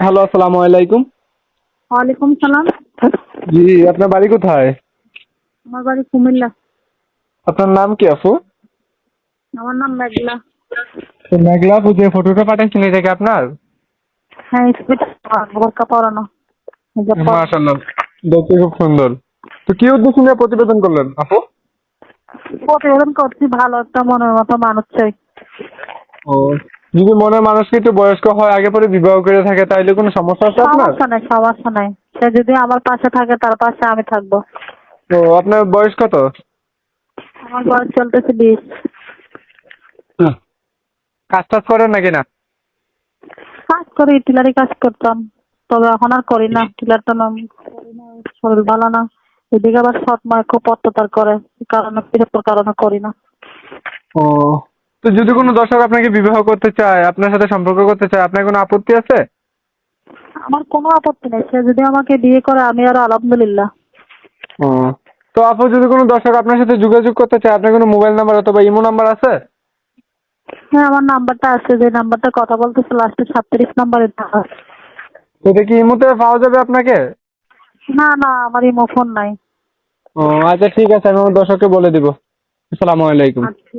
Hello আসসালামু আলাইকুম। ওয়ালাইকুম সালাম। জি আপনার বাড়ি কোথায়? আমার বাড়ি কুমিল্লা। আপনার নাম কি আপু? আমার নাম মেঘলা। মেঘলা আপু যে ফটোটা পাঠাইছেন এটা কি আপনার? হ্যাঁ বোরকা পরানো। মাশাআল্লাহ দেখতে খুব সুন্দর। তো কি উদ্দেশ্য নিয়ে প্রতিবেদন করলেন আপু? প্রতিবেদন করছি ভালো একটা মনের মতো মানুষ চাই। ও যদি মনের মানুষকে একটু বয়স্ক হয় আগে পরে বিবাহ করে থাকে তাইলে কোনো সমস্যা আছে আপনার? সমস্যা নাই সমস্যা নাই। সে যদি আমার পাশে থাকে তার পাশে আমি থাকব। তো আপনার বয়স কত? আমার বয়স চলতেছে বিশ। কাজ টাজ করেন নাকি না? কাজ করি টিলারি কাজ করতাম। তবে এখন আর করি না টিলার তো নাম করি না, শরীর ভালো না। এদিকে আবার সৎ মায় খুব অত্যাচার করে কারণে কারণে করি না। ও তো যদি কোনো দর্শক আপনাকে বিবাহ করতে চায় আপনার সাথে সম্পর্ক করতে চায় আপনার কোনো আপত্তি আছে? আমার কোনো আপত্তি নেই। সে যদি আমাকে বিয়ে করে আমি আর আলহামদুলিল্লাহ। ও তো আপু যদি কোনো দর্শক আপনার সাথে যোগাযোগ করতে চায় আপনার কোনো মোবাইল নাম্বার অথবা ইমো নাম্বার আছে? হ্যাঁ আমার নাম্বারটা আছে। যে নাম্বারটা কথা বলতেছে লাস্টে সাতত্রিশ নাম্বারে। এটা কি ইমোতে পাওয়া যাবে আপনাকে? না না আমার ইমো ফোন নাই। ও আচ্ছা ঠিক আছে আমি আমার দর্শককে বলে দিব। আসসালামু আলাইকুম। আচ্ছা